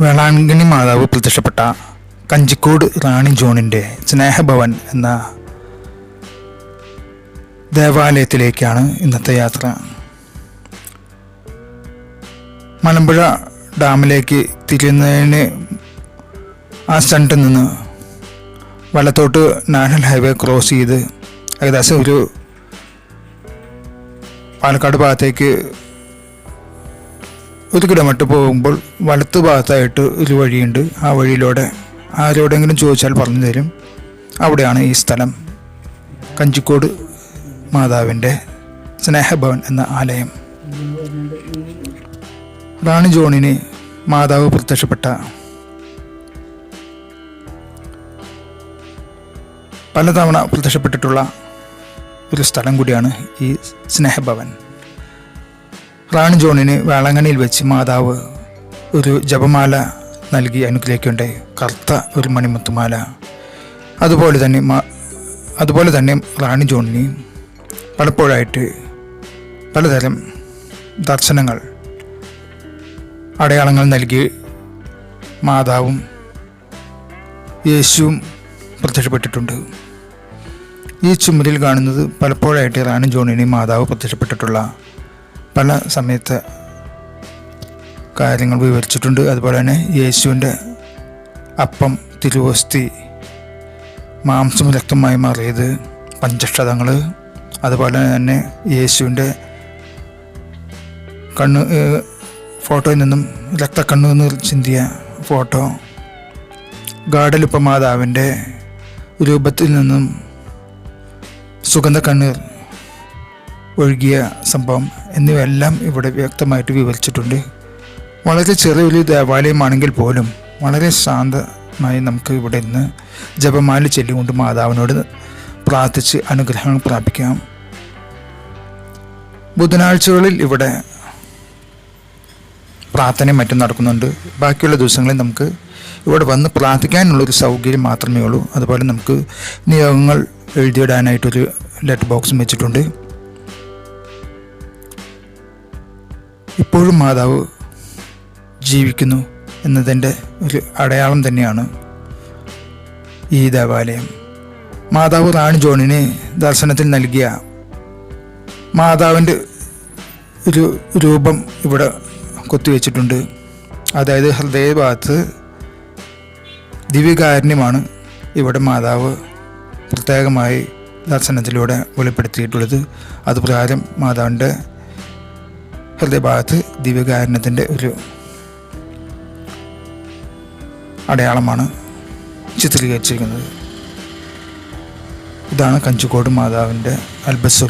വേളാങ്കണ്ണി മാതാവ് പ്രത്യക്ഷപ്പെട്ട കഞ്ചിക്കോട് റാണി ജോണിന്റെ സ്നേഹഭവൻ എന്ന ദേവാലയത്തിലേക്കാണ് ഇന്നത്തെ യാത്ര. മലമ്പുഴ ഡാമിലേക്ക് തിരിയുന്നതിന് ആ സ്റ്റണ്ടിൽ നിന്ന് വലത്തോട്ട് നാഷണൽ ഹൈവേ ക്രോസ് ചെയ്ത് ഏകദേശം ഒരു പാലക്കാട് ഭാഗത്തേക്ക് ഒരു കിലോമീറ്റർ പോകുമ്പോൾ വലത്ത് ഭാഗത്തായിട്ട് ഒരു വഴിയുണ്ട്. ആ വഴിയിലൂടെ ആരോടെങ്കിലും ചോദിച്ചാൽ പറഞ്ഞു തരും. അവിടെയാണ് ഈ സ്ഥലം. കഞ്ചിക്കോട് മാതാവിന്റെ സ്നേഹഭവൻ എന്ന ആലയം. റാണി ജോണിന് മാതാവ് പ്രത്യക്ഷപ്പെട്ട പലതവണ പ്രത്യക്ഷപ്പെട്ടിട്ടുള്ള ഒരു സ്ഥലം കൂടിയാണ് ഈ സ്നേഹഭവൻ. റാണി ജോണിന് വേളാങ്കണ്ണിയിൽ വെച്ച് മാതാവ് ഒരു ജപമാല നൽകി അനുഗ്രഹിക്കേണ്ട കറുത്ത ഒരു മണിമുത്തുമാല. അതുപോലെ തന്നെ അതുപോലെ തന്നെ റാണി ജോണിന് പലപ്പോഴായിട്ട് പലതരം ദർശനങ്ങൾ അടയാളങ്ങൾ നൽകി മാതാവും യേശുവും പ്രത്യക്ഷപ്പെട്ടിട്ടുണ്ട്. ഈ ചുമരിൽ കാണുന്നത് പലപ്പോഴായിട്ട് റാണി ജോണിന് മാതാവ് പ്രത്യക്ഷപ്പെട്ടിട്ടുള്ള പല സമയത്ത് കാര്യങ്ങൾ വിവരിച്ചിട്ടുണ്ട്. അതുപോലെ തന്നെ യേശുവിന്റെ അപ്പം തിരുവസ്തി മാംസം രക്തമായി മാറിയത് പഞ്ചക്ഷതങ്ങൾ അതുപോലെ തന്നെ യേശുവിന്റെ കണ്ണ് ഫോട്ടോയിൽ നിന്നും രക്തക്കണ്ണു നിന്ന് ചിന്തിയ ഫോട്ടോ. ഗാഡലുപ്പ മാതാവിന്റെ രൂപത്തിൽ നിന്നും സുഗന്ധ കണ്ണീർ ഒഴുകിയ സംഭവം. എന്നിവയെല്ലാം ഇവിടെ വ്യക്തമായിട്ട് വിവരിച്ചിട്ടുണ്ട്. വളരെ ചെറിയൊരു ദേവാലയമാണെങ്കിൽ പോലും വളരെ ശാന്തമായി നമുക്ക് ഇവിടെ നിന്ന് ജപമാല ചൊല്ലിക്കൊണ്ട് മാതാവിനോട് പ്രാർത്ഥിച്ച് അനുഗ്രഹങ്ങൾ പ്രാപിക്കാം. ബുധനാഴ്ചകളിൽ ഇവിടെ പ്രാർത്ഥനയും മറ്റും നടക്കുന്നുണ്ട്. ബാക്കിയുള്ള ദിവസങ്ങളിൽ നമുക്ക് ഇവിടെ വന്ന് പ്രാർത്ഥിക്കാനുള്ളൊരു സൗകര്യം മാത്രമേ ഉള്ളൂ. അതുപോലെ നമുക്ക് നിയോഗങ്ങൾ എഴുതിയിടാനായിട്ടൊരു ലെറ്റർ ബോക്സും വെച്ചിട്ടുണ്ട്. ഇപ്പോഴും മാതാവ് ജീവിക്കുന്നു എന്നതിന്റെ ഒരു അടയാളം തന്നെയാണ് ഈ ദേവാലയം. മാതാവ് റാണി ജോണിന് ദർശനത്തിൽ നൽകിയ മാതാവിന്റെ ഒരു രൂപം ഇവിടെ കൊത്തിവെച്ചിട്ടുണ്ട്. അതായത് ഹൃദയഭാഗത്ത് ദിവ്യകാരുണ്യമാണ് ഇവിടെ മാതാവ് പ്രത്യേകമായി ദർശനത്തിലൂടെ വെളിപ്പെടുത്തിയിട്ടുള്ളത്. അതുപ്രകാരം മാതാവിന്റെ ഹൃദയഭാഗത്ത് ദിവ്യകാരണത്തിന്റെ ഒരു അടയാളമാണ് ചിത്രീകരിച്ചിരിക്കുന്നത്. ഇതാണ് കഞ്ചിക്കോട് മാതാവിന്റെ അൽബസ്